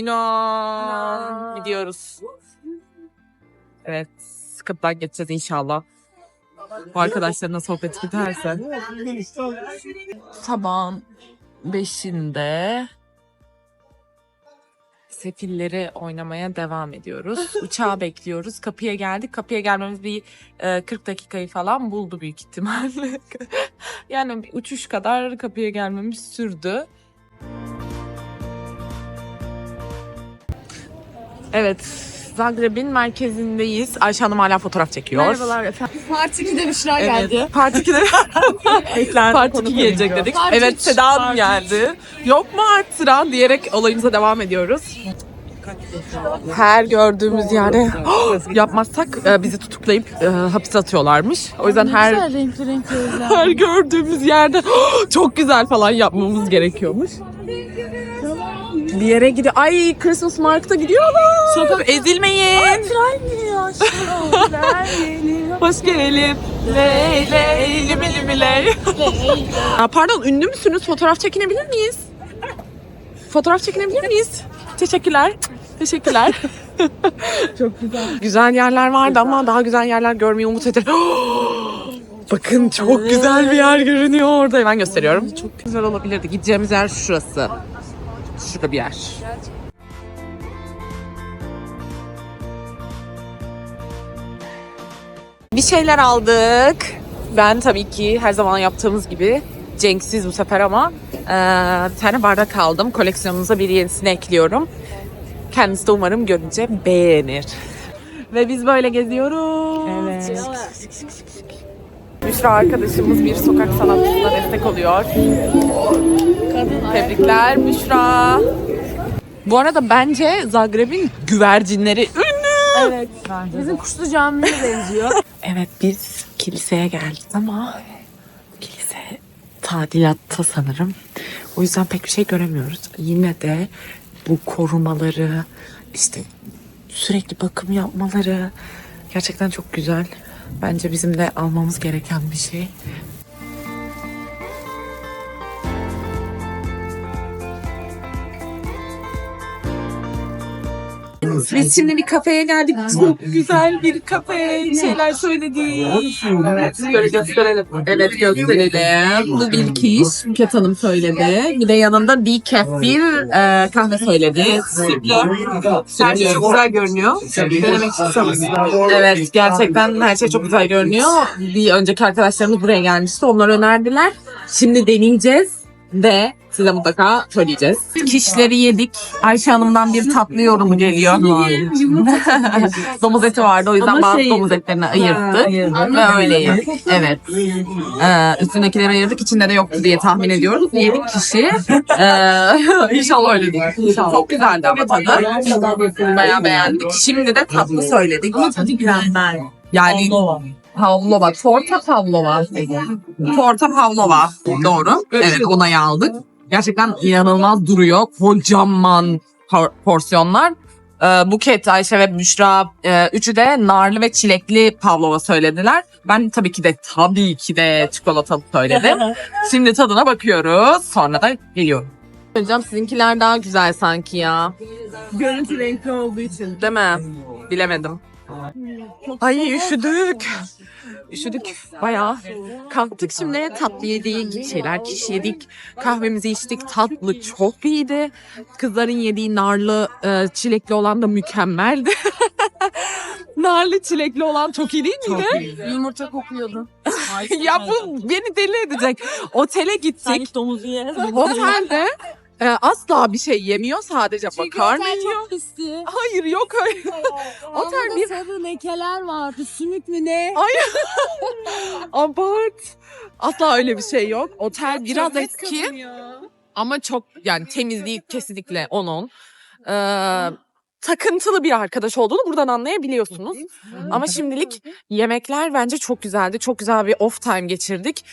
İnan. Gidiyoruz. Evet. Kapıdan geçeceğiz inşallah. Bu arkadaşlarına sohbet biterse. Sabahın beşinde sefilleri oynamaya devam ediyoruz. Uçağı bekliyoruz. Kapıya geldik. Kapıya gelmemiz bir e, 40 dakikayı falan buldu büyük ihtimalle. yani bir uçuş kadar kapıya gelmemiz sürdü. Evet. Zagreb'in merkezindeyiz. Ayşe Hanım hala fotoğraf çekiyor. Merhabalar efendim. Part 2'de Büşra Evet. geldi. Part 2'de Part 2 gelecek dedik. Part evet üç, Seda Hanım geldi. Yok mu artıran diyerek olayımıza devam ediyoruz. Her gördüğümüz yerde yapmazsak e, bizi tutuklayıp e, hapse atıyorlarmış. O yüzden her Güzel renkli renkli her gördüğümüz yerde çok güzel falan yapmamız gerekiyormuş. Bir yere gidiyor. Ay Christmas Market'a gidiyorlar. Sokak ezilmeyin. Tren geliyor aşkım. Hoş gelelim. Ley ley limi limi ley. Aa, Pardon ünlü müsünüz? Fotoğraf çekinebilir miyiz? Fotoğraf çekinebilir miyiz? Teşekkürler. Teşekkürler. çok güzel. Güzel yerler vardı ama daha güzel yerler görmeyi umut ederim. Bakın çok güzel bir yer görünüyor orada. Hemen gösteriyorum. Çok güzel olabilirdi. Gideceğimiz yer şurası. Şurada bir yer. Bir şeyler aldık. Ben tabii ki her zaman yaptığımız gibi Cenksiz bu sefer ama eee, bir tane bardak aldım. Koleksiyonumuza bir yenisini ekliyorum. Kendisi de umarım görünce beğenir. Ve biz böyle geziyoruz. Evet. Büşra arkadaşımız bir sokak sanatçısına destek oluyor. Tebrikler Büşra. Bu arada bence Zagreb'in güvercinleri ünlü. Evet. Bizim Kuşlu Camii'ne benziyor. Evet biz kiliseye geldik ama kilise tadilatta sanırım. O yüzden pek bir şey göremiyoruz. Yine de bu korumaları işte sürekli bakım yapmaları gerçekten çok güzel. Bence bizim de almamız gereken bir şey. Biz şimdi bir kafeye geldik. Çok güzel bir kafe. Şeyler söyledik. Evet, böyle gösterelim. Evet gösterelim. Bu bir kiş. Buket Hanım söyledi. Bir de yanında decaf bir e, kahve söyledi. Her şey çok güzel görünüyor. Denemek istiyorsanız. Evet gerçekten her şey çok güzel görünüyor. Bir önceki arkadaşlarımız buraya gelmişti. Onlar önerdiler. Şimdi deneyeceğiz ve size mutlaka söyleyeceğiz. Kişleri yedik. Ayşe Hanım'dan bir tatlı yorumu geliyor. domuz eti vardı o yüzden Ama bazı şey- domuz etlerini ayırttık. Ve öyle yedik. Evet. Ee, üstündekileri ayırdık. İçinde de yoktu diye tahmin ediyoruz. Yedik kişi. Ee, inşallah öyle değil. Çok güzeldi ama tadı. Bayağı beğendik. Şimdi de tatlı söyledik. Yani Pavlova, torta Pavlova. Torta Pavlova. Doğru. Evet onayı aldık. Gerçekten inanılmaz duruyor. Kocaman por- porsiyonlar. Ee, Buket, Ayşe ve Büşra e, üçü de narlı ve çilekli Pavlova söylediler. Ben tabii ki de tabii ki de çikolatalı söyledim. Şimdi tadına bakıyoruz. Sonra da geliyorum. Hocam sizinkiler daha güzel sanki ya. Görüntü renkli olduğu için. Değil mi? Bilemedim. Ay üşüdük. Üşüdük bayağı. Kalktık şimdi tatlı yedik, şeyler kişi yedik. Kahvemizi içtik. Tatlı çok iyiydi. Kızların yediği narlı e, çilekli olan da mükemmeldi. narlı çilekli olan çok iyi değil miydi? Yumurta kokuyordu. ya bu beni deli edecek. Otele gittik. Domuzu yeriz. Otelde e, asla bir şey yemiyor. Sadece makarna yiyor. çok pisti. Hayır yok öyle. Otel Otel bir- sarı lekeler vardı. Sümük mü ne? Abart. Asla öyle bir şey yok. Otel biraz eski ama çok yani temizliği kesinlikle onun. Ee, takıntılı bir arkadaş olduğunu buradan anlayabiliyorsunuz. Ama şimdilik yemekler bence çok güzeldi. Çok güzel bir off time geçirdik.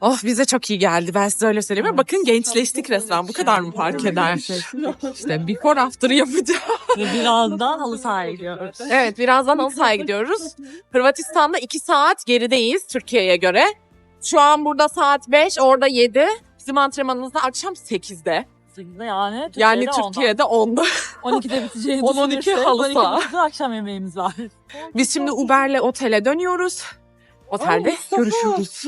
Oh bize çok iyi geldi. Ben size öyle söyleyeyim. ama Bakın gençleştik resmen. Bu kadar mı fark eder? İşte before after yapacağız. Birazdan halı sahaya gidiyoruz. Evet birazdan Alasa'ya gidiyoruz. Hırvatistan'da 2 saat gerideyiz Türkiye'ye göre. Şu an burada saat 5, orada 7. Bizim antrenmanımız da akşam 8'de. 18'de yani. Yani Türkiye'de Türkiye'de 10'da. 12'de biteceğini 10-12 düşünürsek halı 12 saha. akşam yemeğimiz var. Biz şimdi Uber'le otele dönüyoruz. Otelde görüşürüz.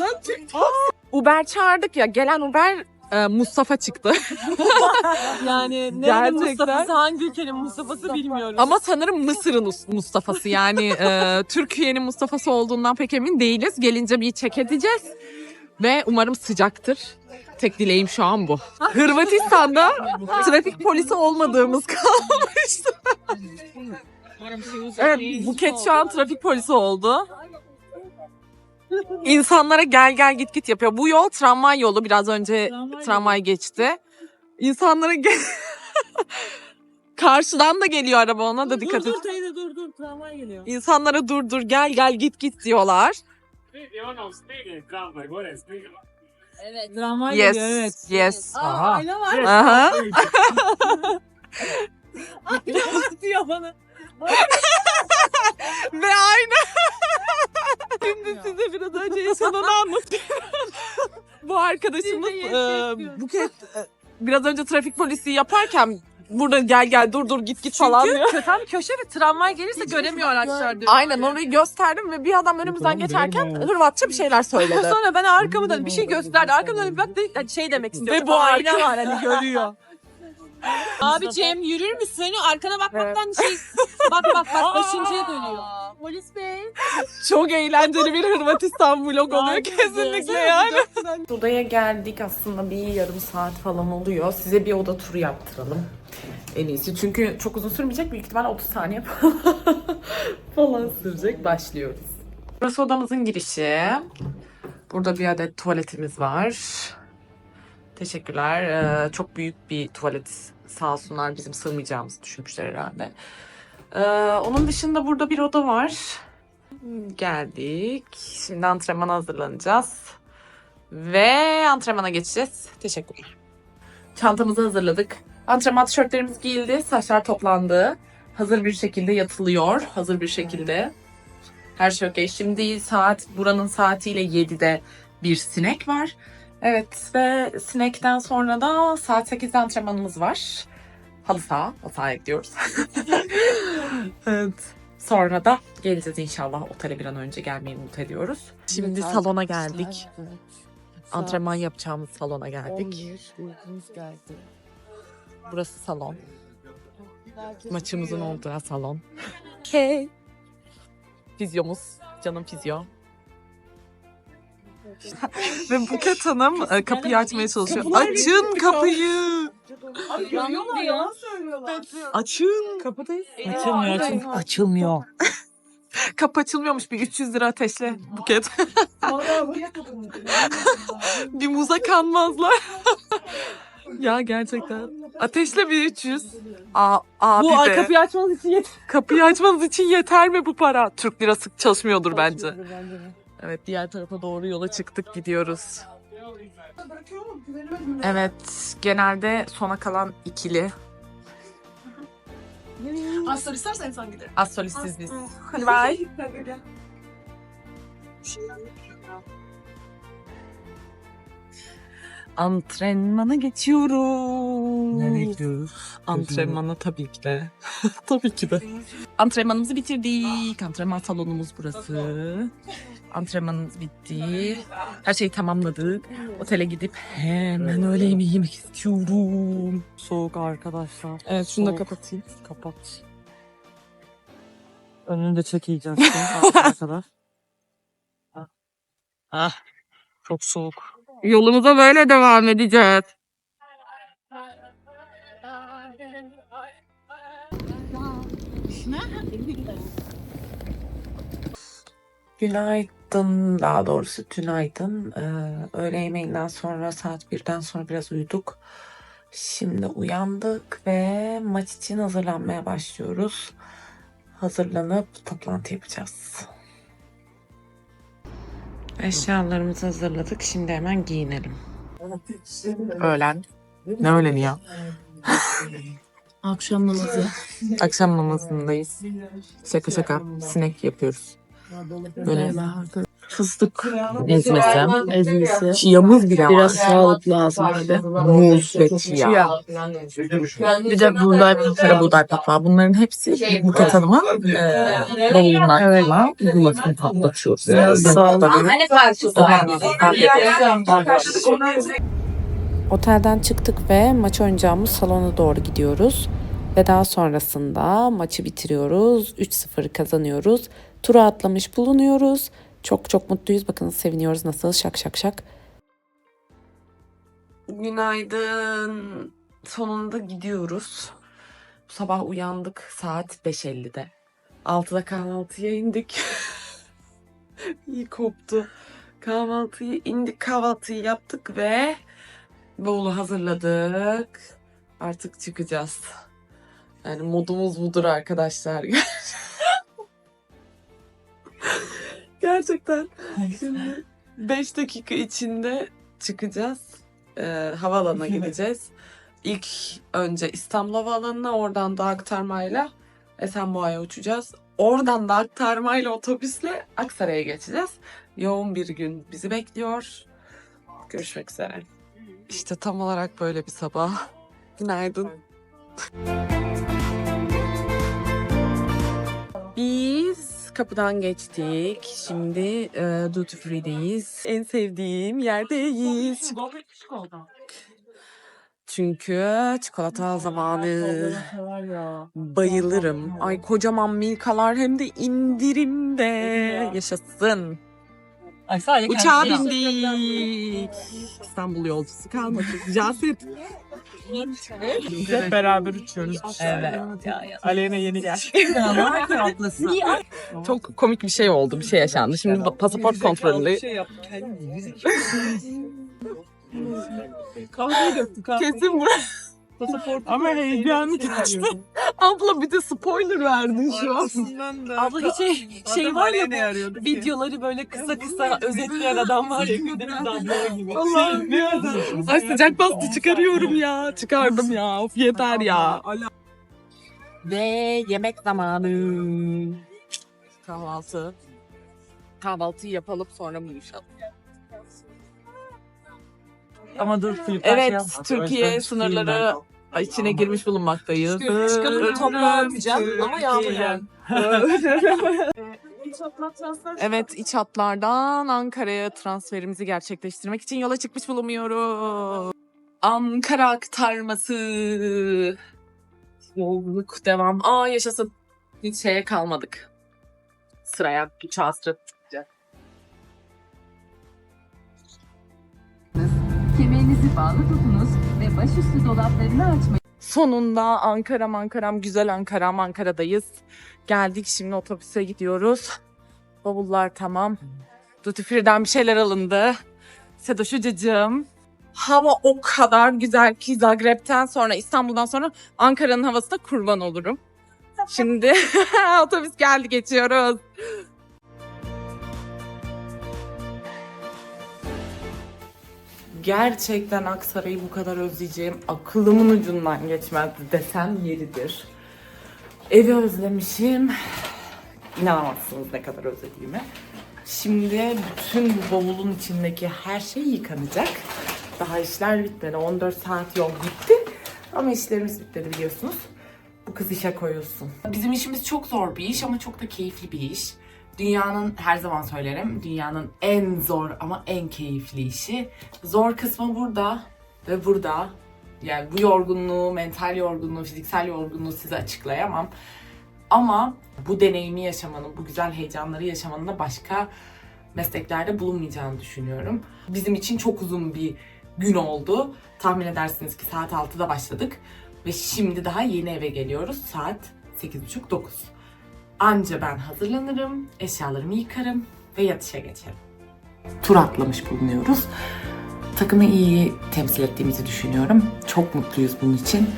Uber çağırdık ya. Gelen Uber e, Mustafa çıktı. Yani ne Gerçekten. Mustafa'sı hangi ülkenin Mustafa'sı bilmiyoruz. Ama sanırım Mısır'ın Us- Mustafa'sı. Yani e, Türkiye'nin Mustafa'sı olduğundan pek emin değiliz. Gelince bir check edeceğiz. Ve umarım sıcaktır. Tek dileğim şu an bu. Hırvatistan'da trafik polisi olmadığımız kalmıştı. Evet, Buket şu an trafik polisi oldu. İnsanlara gel gel git git yapıyor. Bu yol tramvay yolu. Biraz önce Tramvay tramvay geçti. İnsanlara gel... Karşıdan da geliyor araba ona da dikkat dur, et. Dur teyze dur dur tramvay geliyor. İnsanlara dur dur gel gel git git diyorlar. Evet. Tramvay Yes, geliyor evet. yes. Aa, ayna var. Aha. Ayna var diyor bana. Ve aynı. Şimdi size biraz önce yaşananı anlatıyorum. Bu arkadaşımız e. Buket e, biraz önce trafik polisi yaparken burada gel gel dur dur git git falan diyor. Tam köşe ve tramvay gelirse göremiyor araçlar diyor. Aynen orayı gösterdim ve bir adam önümüzden geçerken Hırvatça bir şeyler söyledi. Sonra ben arkamı dönüp bir şey gösterdi. Arkamı dönüp bak dedi, şey demek istiyor. Ve bu ayna arka- var hani görüyor. Abi Cem yürür müsün? Arkana bakmaktan şey bak bak bak başıncıya dönüyor. Polis bey. Çok eğlenceli bir Hırvatistan vlog oluyor kesinlikle yani. Odaya geldik aslında bir yarım saat falan oluyor. Size bir oda turu yaptıralım. En iyisi. Çünkü çok uzun sürmeyecek. Büyük ihtimalle 30 saniye falan sürecek. Başlıyoruz. Burası odamızın girişi. Burada bir adet tuvaletimiz var. Teşekkürler. Ee, çok büyük bir tuvalet. Sağ olsunlar bizim sığmayacağımızı düşünmüşler herhalde. Ee, onun dışında burada bir oda var. Geldik. Şimdi antrenmana hazırlanacağız. Ve antrenmana geçeceğiz. Teşekkürler. Çantamızı hazırladık. Antrenman tişörtlerimiz giyildi. Saçlar toplandı. Hazır bir şekilde yatılıyor. Hazır bir şekilde. Her şey okey. Şimdi saat buranın saatiyle 7'de bir sinek var. Evet ve sinekten sonra da saat 8'de antrenmanımız var. Halı saha. Halı sahaya gidiyoruz. evet. Sonra da geleceğiz inşallah. Otele bir an önce gelmeyi umut ediyoruz. Şimdi salona geldik. Antrenman yapacağımız salona geldik. Burası salon. Maçımızın olduğu salon. Hey. Fizyomuz. Canım fizyo. Ve Buket Hanım e, kapıyı açmaya çalışıyor. Açın kapıyı. Açın. Kapıdayız. Açılmıyor, açılmıyor. Açılmıyor. Kapı açılmıyormuş. Bir 300 lira ateşle Buket. bir muza kanmazlar. ya gerçekten. Ateşle bir 300. Aa, abi Bu be. kapıyı açmanız için yeter. Kapıyı açmanız için yeter mi bu para? Türk lirası çalışmıyordur bence. Evet diğer tarafa doğru yola çıktık gidiyoruz. Evet genelde sona kalan ikili. Aslan istersen sen gidelim. Az solistiz biz. Hadi bye. Antrenmana geçiyoruz. Nereye gidiyoruz? Antrenmana tabii ki de. tabii ki de. Antrenmanımızı bitirdik. Antrenman salonumuz burası. Antrenmanımız bitti. Her şeyi tamamladık. Otele gidip hemen öğle yemeği yemek istiyorum. Soğuk arkadaşlar. Evet şunu da Soğuk. kapatayım. Kapat. Önünde çekeceğiz şimdi arkaya kadar. Ah. Ah. Çok soğuk. Yolumuza böyle devam edeceğiz. Günaydın, daha doğrusu tünaydın. Ee, öğle yemeğinden sonra saat birden sonra biraz uyuduk. Şimdi uyandık ve maç için hazırlanmaya başlıyoruz. Hazırlanıp toplantı yapacağız. Eşyalarımızı hazırladık. Şimdi hemen giyinelim. Öğlen. Ne öğleni ya? Akşam namazı. Akşam namazındayız. Şaka şaka. Sinek yapıyoruz. Böyle Fıstık Ezmesi. ezmesi. Çiyamız bile Biraz sağlıklı lazım tabii. Muz ve çiya. Bir de buğday kara buğday patlağı. Bunların hepsi Buket Hanım'ın e, bavulundan kalan uygulasını patlatıyoruz. Biraz sağlıklı. Otelden çıktık ve maç oynayacağımız salona doğru gidiyoruz. Ve daha sonrasında maçı bitiriyoruz. 3-0 kazanıyoruz. Tura atlamış bulunuyoruz. Çok çok mutluyuz. Bakın seviniyoruz nasıl şak şak şak. Günaydın. Sonunda gidiyoruz. Bu sabah uyandık saat 5.50'de. 6'da kahvaltıya indik. İyi koptu. Kahvaltıyı indik, kahvaltıyı yaptık ve bavulu hazırladık. Artık çıkacağız. Yani modumuz budur arkadaşlar. Gerçekten. Şimdi 5 dakika içinde çıkacağız. Ee, havaalanına gideceğiz. İlk önce İstanbul Havaalanı'na oradan da aktarmayla Esenboğa'ya uçacağız. Oradan da aktarmayla otobüsle Aksaray'a geçeceğiz. Yoğun bir gün bizi bekliyor. Görüşmek üzere. İşte tam olarak böyle bir sabah. Günaydın. Biz kapıdan geçtik. Şimdi e, Duty Free'deyiz. En sevdiğim yerdeyiz. Çünkü çikolata zamanı. Bayılırım. Ay kocaman milkalar hem de indirimde. Yaşasın. Ay sadece Uçağa kendi- bindik. İstanbul yolcusu kalmadı. Caset. Hep beraber uçuyoruz. Evet. Aleyna yeni gel. Haklısın. Çok komik bir şey oldu. Bir şey yaşandı. Şimdi pa- pasaport kontrolü. Kahveyi döktük ha. Kesin buraya. Pasaport. Ama heyecanlı kaçtı. Abla bir de spoiler verdin şu an. Abla hiç şey, şey var ya bu videoları böyle kısa kısa özetleyen adam var ya Kadir gibi. Allah'ım ya. Ay sıcak bastı çıkarıyorum ya. Çıkardım ya. Of yeter ya. Ve yemek zamanı. Kahvaltı. Kahvaltıyı yapalım sonra buluşalım. Ama dur şey Evet. Türkiye sınırları içine girmiş bulunmaktayız. Çıkıp toprağa atacağım ama yağmur yani. Evet, iç hatlardan Ankara'ya transferimizi gerçekleştirmek için yola çıkmış bulunuyoruz. Ankara aktarması. Yolculuk devam. Aa yaşasın. Hiç şeye kalmadık. Sıraya, sıra tutacak. Kemerinizi bağlı tutunuz ve başüstü dolaplarını açmayın. Sonunda Ankara Ankara'm güzel Ankara'm Ankara'dayız. Geldik şimdi otobüse gidiyoruz. Bavullar tamam. Duty Free'den bir şeyler alındı. Sedoş Hocacığım. Hava o kadar güzel ki Zagreb'ten sonra İstanbul'dan sonra Ankara'nın havasına kurban olurum. Şimdi otobüs geldi geçiyoruz. Gerçekten Aksaray'ı bu kadar özleyeceğim aklımın ucundan geçmezdi desem yeridir. Evi özlemişim. İnanamazsınız ne kadar özlediğime. Şimdi bütün bu bavulun içindeki her şey yıkanacak. Daha işler bitmedi. 14 saat yol gitti. Ama işlerimiz bitmedi biliyorsunuz. Bu kız işe koyulsun. Bizim işimiz çok zor bir iş ama çok da keyifli bir iş. Dünyanın her zaman söylerim dünyanın en zor ama en keyifli işi. Zor kısmı burada ve burada. Yani bu yorgunluğu, mental yorgunluğu, fiziksel yorgunluğu size açıklayamam. Ama bu deneyimi yaşamanın, bu güzel heyecanları yaşamanın da başka mesleklerde bulunmayacağını düşünüyorum. Bizim için çok uzun bir gün oldu. Tahmin edersiniz ki saat 6'da başladık. Ve şimdi daha yeni eve geliyoruz. Saat 8.30-9. Anca ben hazırlanırım, eşyalarımı yıkarım ve yatışa geçerim. Tur atlamış bulunuyoruz. Takımı iyi temsil ettiğimizi düşünüyorum. Çok mutluyuz bunun için.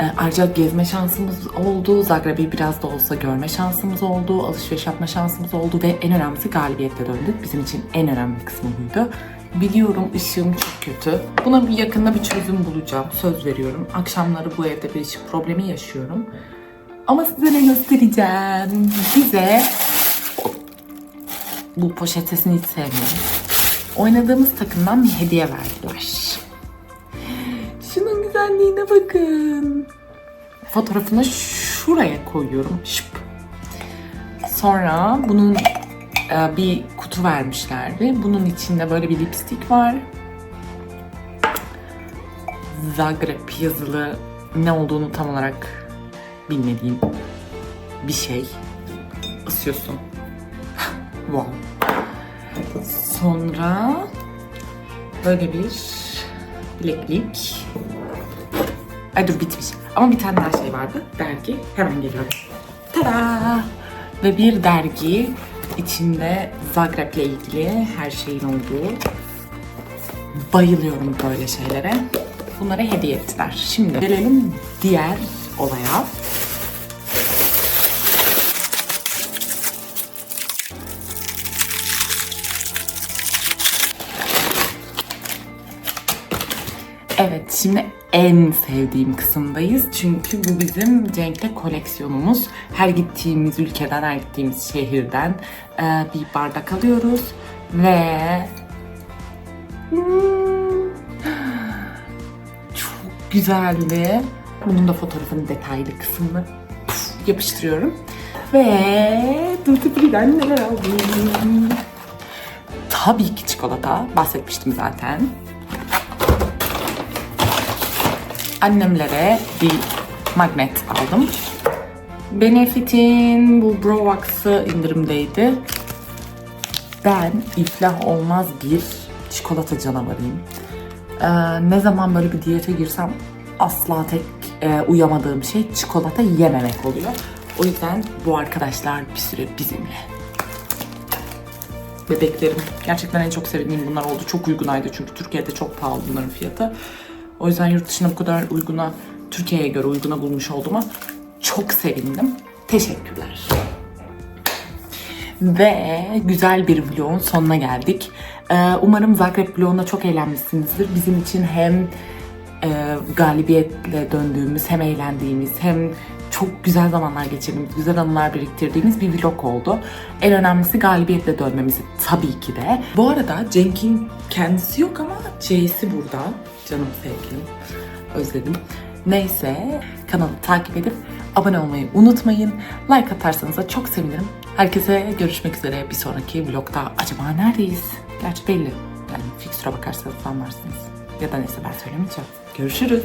Ee, Ayrıca gezme şansımız oldu. Zagreb'i biraz da olsa görme şansımız oldu. Alışveriş yapma şansımız oldu ve en önemlisi galibiyetle döndük. Bizim için en önemli kısmı buydu. Biliyorum ışığım çok kötü. Buna bir yakında bir çözüm bulacağım. Söz veriyorum. Akşamları bu evde bir ışık problemi yaşıyorum. Ama size ne göstereceğim? Bize bu poşet sesini hiç sevmiyorum. Oynadığımız takımdan bir hediye verdiler. Şunun güzelliğine bakın. Fotoğrafını şuraya koyuyorum. Şıp. Sonra bunun e, bir kutu vermişlerdi. Bunun içinde böyle bir lipstik var. Zagreb yazılı ne olduğunu tam olarak bilmediğim bir şey. Isıyorsun. wow. Sonra böyle bir bileklik. Ay dur bitmiş. Ama bir tane daha şey vardı. Dergi. Hemen geliyorum. Tada! Ve bir dergi içinde Zagreb'le ilgili her şeyin olduğu. Bayılıyorum böyle şeylere. Bunları hediye ettiler. Şimdi gelelim diğer olaya. Evet, şimdi en sevdiğim kısımdayız. Çünkü bu bizim Cenk'le koleksiyonumuz. Her gittiğimiz ülkeden, her gittiğimiz şehirden e, bir bardak alıyoruz. Ve... Hmm, çok güzeldi. Bunun da fotoğrafının detaylı kısmını puf, yapıştırıyorum. Ve Duty Free'den neler aldım? Tabii ki çikolata. Bahsetmiştim zaten. annemlere bir magnet aldım. Benefit'in bu Browax'ı indirimdeydi. Ben iflah olmaz bir çikolata canavarıyım. Ee, ne zaman böyle bir diyete girsem asla tek e, uyamadığım şey çikolata yememek oluyor. O yüzden bu arkadaşlar bir süre bizimle. Bebeklerim. Gerçekten en çok sevdiğim bunlar oldu. Çok uygunaydı çünkü Türkiye'de çok pahalı bunların fiyatı. O yüzden yurt dışına bu kadar uyguna, Türkiye'ye göre uyguna bulmuş olduğuma çok sevindim. Teşekkürler. Ve güzel bir vlogun sonuna geldik. Ee, umarım Zagreb vlogunda çok eğlenmişsinizdir. Bizim için hem e, galibiyetle döndüğümüz, hem eğlendiğimiz, hem çok güzel zamanlar geçirdiğimiz, güzel anılar biriktirdiğimiz bir vlog oldu. En önemlisi galibiyetle dönmemiz tabii ki de. Bu arada Cenk'in kendisi yok ama C'si burada. Canım sevgilim. Özledim. Neyse kanalı takip edip abone olmayı unutmayın. Like atarsanız da çok sevinirim. Herkese görüşmek üzere bir sonraki vlogda. Acaba neredeyiz? Gerçi belli. Yani fikstüre bakarsanız anlarsınız. Ya da neyse ben söylemeyeceğim. Görüşürüz.